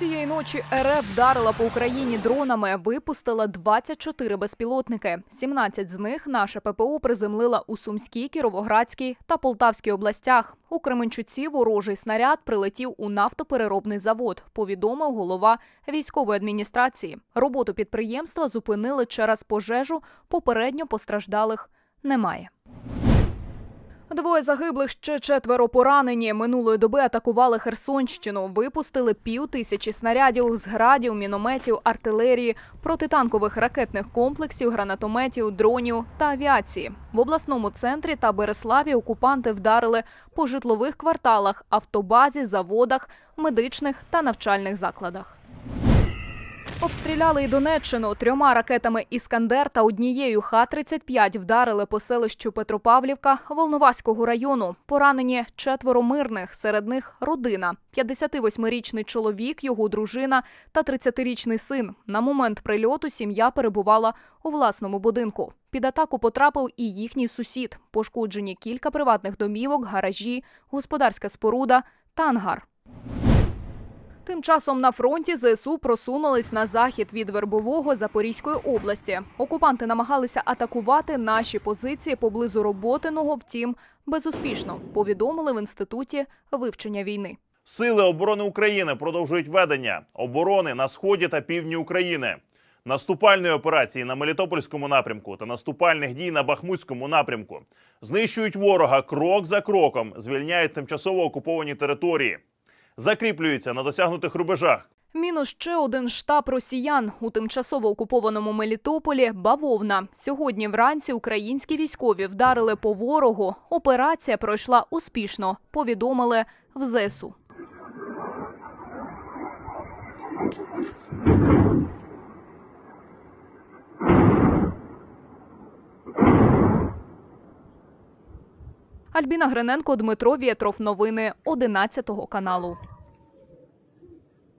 Цієї ночі РФ вдарила по Україні дронами, випустила 24 безпілотники. 17 з них наше ППО приземлила у Сумській, Кіровоградській та Полтавській областях. У Кременчуці ворожий снаряд прилетів у нафтопереробний завод, повідомив голова військової адміністрації. Роботу підприємства зупинили через пожежу. Попередньо постраждалих немає. Двоє загиблих, ще четверо поранені. Минулої доби атакували Херсонщину. Випустили пів тисячі снарядів з градів, мінометів, артилерії, протитанкових ракетних комплексів, гранатометів, дронів та авіації. В обласному центрі та Береславі окупанти вдарили по житлових кварталах, автобазі, заводах, медичних та навчальних закладах. Обстріляли і Донеччину трьома ракетами Іскандер та однією Х-35 вдарили по селищу Петропавлівка Волноваського району. Поранені четверо мирних, серед них родина. 58-річний чоловік, його дружина та 30-річний син. На момент прильоту сім'я перебувала у власному будинку. Під атаку потрапив і їхній сусід. Пошкоджені кілька приватних домівок, гаражі, господарська споруда та ангар. Тим часом на фронті ЗСУ просунулись на захід від Вербового Запорізької області. Окупанти намагалися атакувати наші позиції поблизу Роботиного, втім безуспішно. Повідомили в інституті вивчення війни. Сили оборони України продовжують ведення оборони на сході та півдні України. Наступальної операції на Мелітопольському напрямку та наступальних дій на Бахмутському напрямку знищують ворога крок за кроком, звільняють тимчасово окуповані території, закріплюються на досягнутих рубежах. Мінус ще один штаб росіян у тимчасово окупованому Мелітополі бавовна. Сьогодні вранці українські військові вдарили по ворогу. Операція пройшла успішно. Повідомили в ЗСУ. Альбіна Гриненко, Дмитро Вєтров. Новини 11 каналу.